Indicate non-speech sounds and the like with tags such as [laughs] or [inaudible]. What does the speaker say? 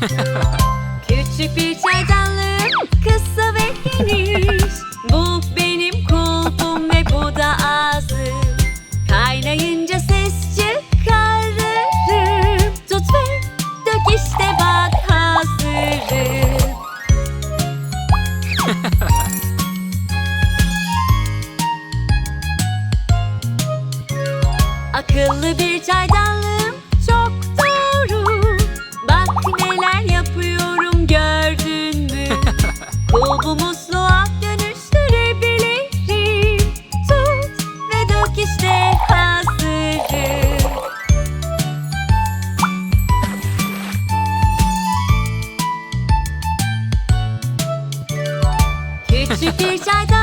[laughs] Küçük bir çaydanlığım kısa ve geniş. Bu benim kulpum ve bu da ağzım Kaynayınca ses çıkarırım Tut ve dök işte bak hazırım [laughs] Akıllı bir çaydanlık. Hazırım Küçük bir çaydanlığım